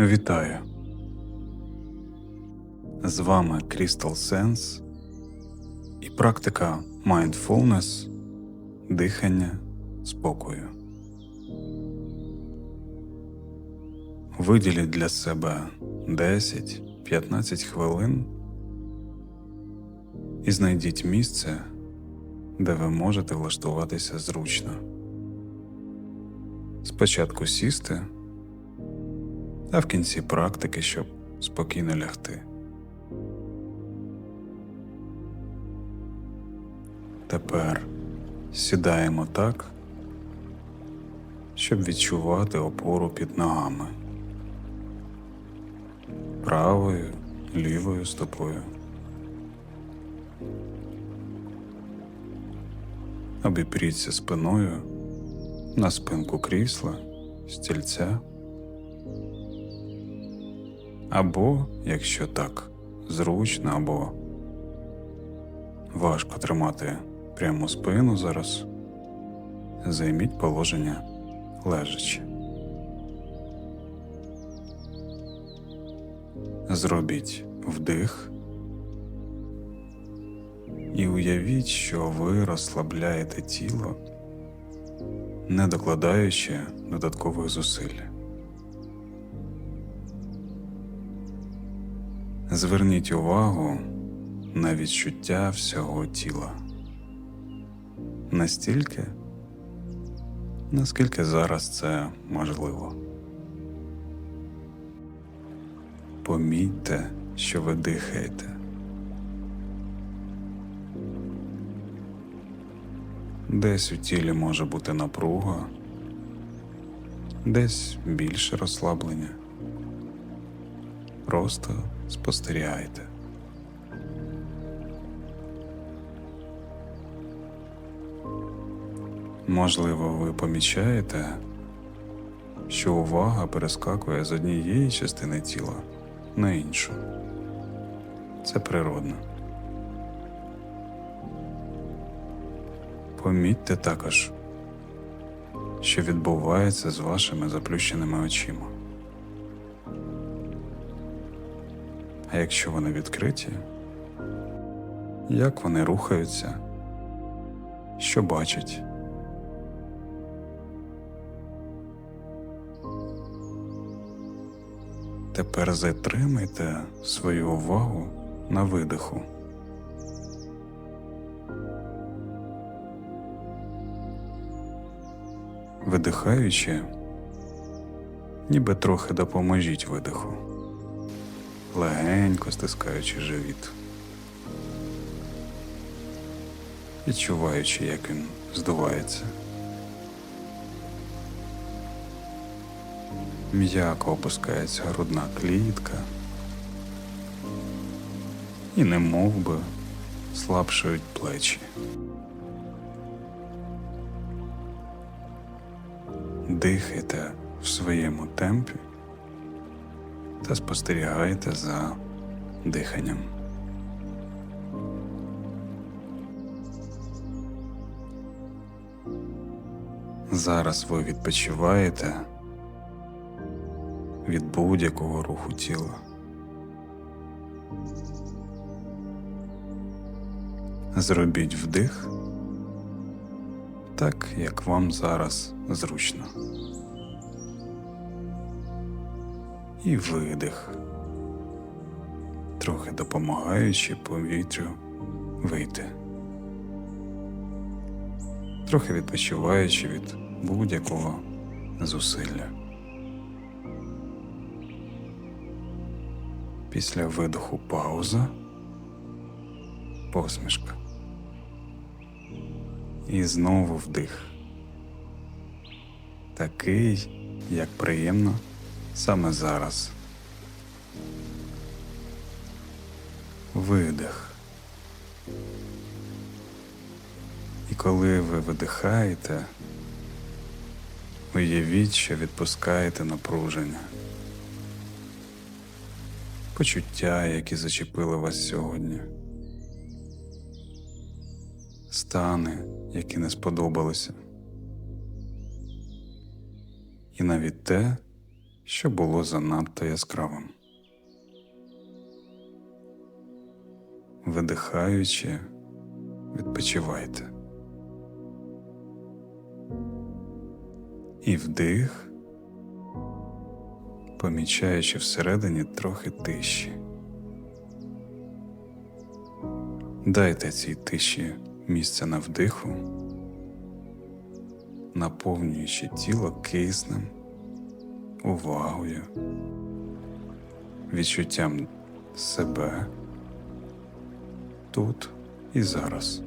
Вітаю! З вами Crystal Sense і практика Mindfulness, дихання спокою. Виділіть для себе 10-15 хвилин і знайдіть місце, де ви можете влаштуватися зручно. Спочатку сісти, а в кінці практики, щоб спокійно лягти. Тепер сідаємо так, щоб відчувати опору під ногами правою, лівою стопою. Обіпріться спиною на спинку крісла, стільця. Або, якщо так, зручно, або важко тримати пряму спину зараз, займіть положення лежачи. Зробіть вдих і уявіть, що ви розслабляєте тіло, не докладаючи додаткових зусиль. Зверніть увагу на відчуття всього тіла настільки, наскільки зараз це можливо. Помітьте, що ви дихаєте. Десь у тілі може бути напруга, десь більше розслаблення. Просто спостерігайте. Можливо, ви помічаєте, що увага перескакує з однієї частини тіла на іншу. Це природно. Помітьте також, що відбувається з вашими заплющеними очима. А якщо вони відкриті, як вони рухаються, що бачать? Тепер затримайте свою увагу на видиху. Видихаючи, ніби трохи допоможіть видиху, легенько стискаючи живіт, відчуваючи, як він здувається. М'яко опускається грудна клітка і не би слабшають плечі. Дихайте в своєму темпі та спостерігайте за диханням. Зараз ви відпочиваєте від будь-якого руху тіла. Зробіть вдих так, як вам зараз зручно. І видих, трохи допомагаючи повітрю вийти, трохи відпочиваючи від будь-якого зусилля. Після видоху пауза, посмішка. І знову вдих. Такий, як приємно саме зараз. Видих. І коли ви видихаєте, уявіть, що відпускаєте напруження почуття, які зачепили вас сьогодні, стани, які не сподобалися, і навіть те, що було занадто яскравим. Видихаючи, відпочивайте. І вдих, помічаючи всередині трохи тиші. Дайте цій тиші місце на вдиху, наповнюючи тіло киснем, увагою, відчуттям себе тут і зараз.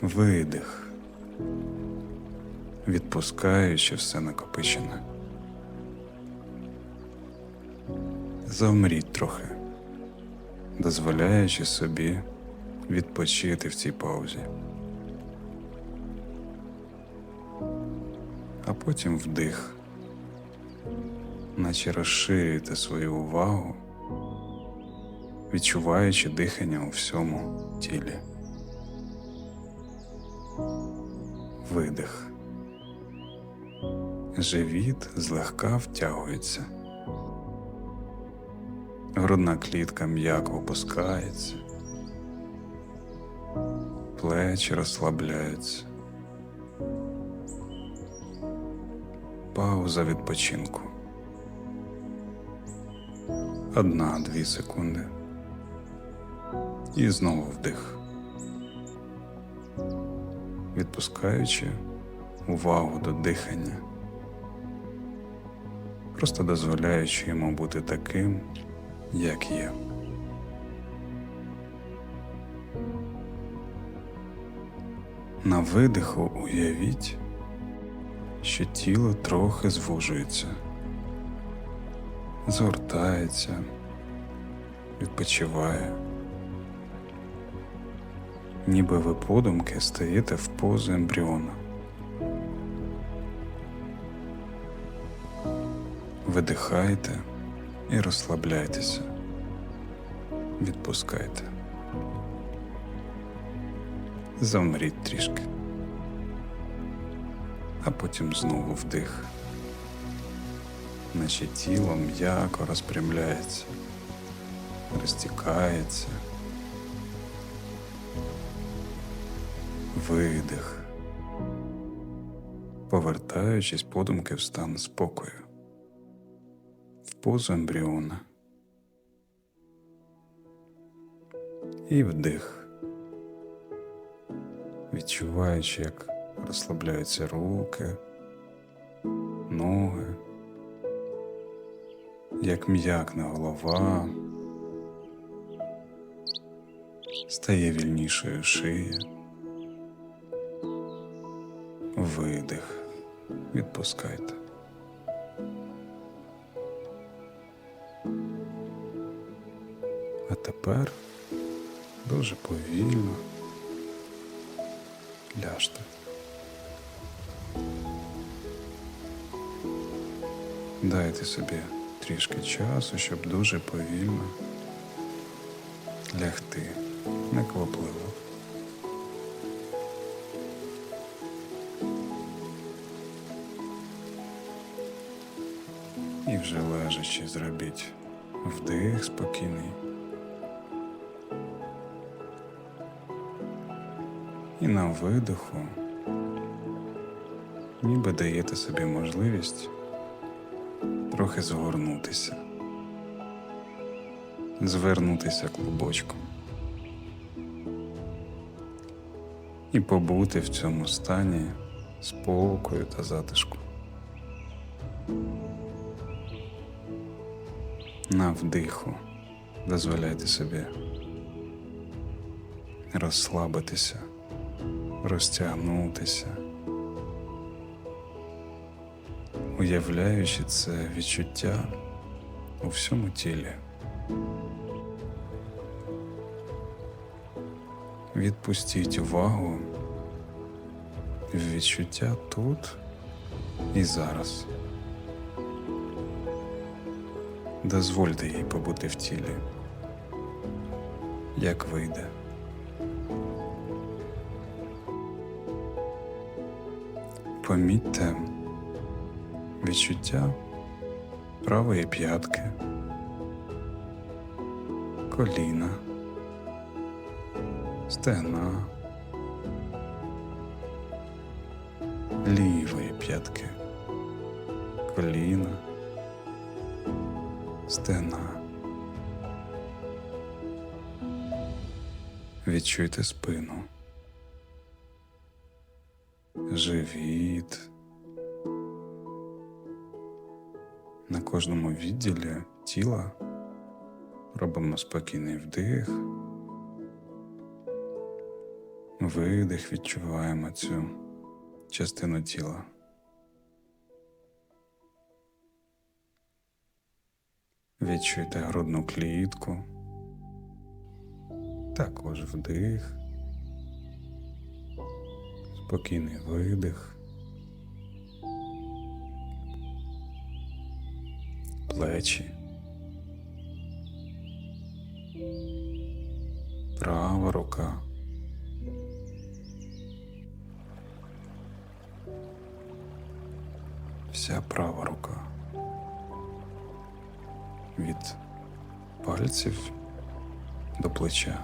Видих, відпускаючи все накопичене. Завмріть трохи, дозволяючи собі відпочити в цій паузі. А потім вдих, наче розширюєте свою увагу, відчуваючи дихання у всьому тілі. Видих. Живіт злегка втягується. Грудна клітка м'яко опускається, плечі розслабляються. Пауза відпочинку. Одна-дві секунди. І знову вдих. Відпускаючи увагу до дихання, просто дозволяючи йому бути таким, як є. На видиху уявіть, що тіло трохи звужується, згортається, відпочиває, ніби ви подумки стаєте в позу ембріона. Видихайте і розслабляйтеся, відпускайте. Замріть трішки, а потім знову вдих, наче тіло м'яко розпрямляється, розтікається, видих, повертаючись подумки в стан спокою. В позу ембріона. І вдих, відчуваючи, як розслабляються руки, ноги, як м'якне голова, стає вільнішою шия, видих, відпускайте. А тепер дуже повільно ляжте. Дайте собі трішки часу, щоб дуже повільно лягти, неквапливо. І вже лежачи зробіть вдих спокійний. І на видиху ніби даєте собі можливість трохи згорнутися, звернутися клубочком. І побути в цьому стані спокою та затишку. На вдиху дозволяйте собі розслабитися, розтягнутися, уявляючи це відчуття у всьому тілі. Відпустіть увагу в відчуття тут і зараз. Дозвольте їй побути в тілі, як вийде. помітьте відчуття правої п'ятки, коліна, стегна, лівої п'ятки, коліна, стегна. Відчуйте спину, живіт. Кожному відділі тіла робимо спокійний вдих, видих, відчуваємо цю частину тіла. Відчуйте грудну клітку, також вдих, спокійний видих. Плечі, права рука, вся права рука. Від пальців до плеча,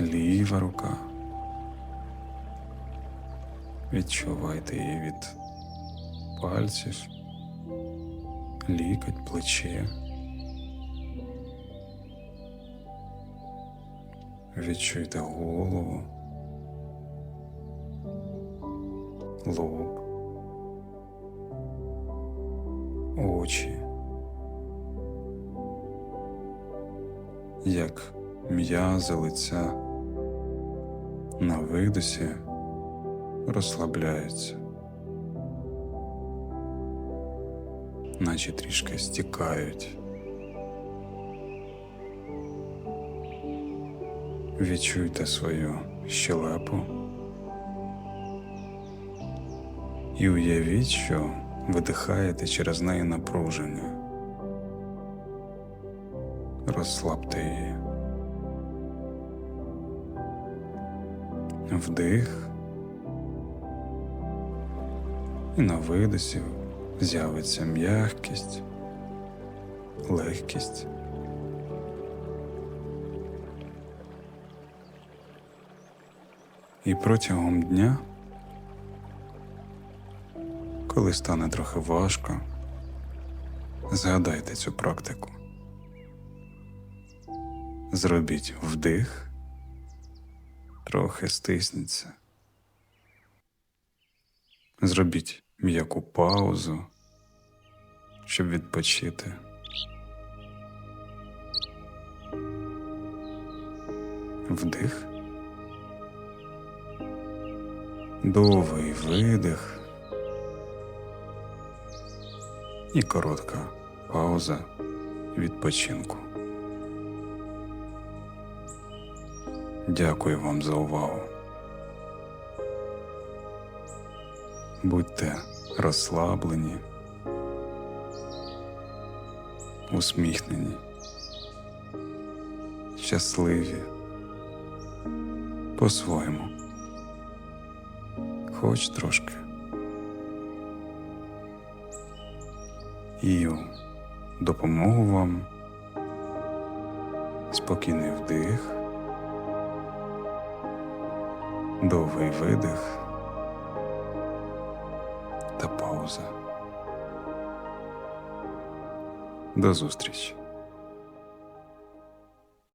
ліва рука. Відчувайте її від пальців, лікоть, плече. Відчуйте голову, лоб, очі, як м'язи лиця на видосі розслабляються. Наче трішки стікають. Відчуйте свою щелепу і уявіть, що видихаєте через неї напруження. Розслабте її. Вдих і на видосі з'явиться м'якість, легкість. І протягом дня, коли стане трохи важко, згадайте цю практику. Зробіть вдих, трохи стисніться. Зробіть м'яку паузу, щоб відпочити. Вдих. Довгий видих і коротка пауза відпочинку. Дякую вам за увагу. Будьте розслаблені, усміхнені, щасливі по-своєму, хоч трошки. І допомогу вам спокійний вдих, довгий видих До зустрічі!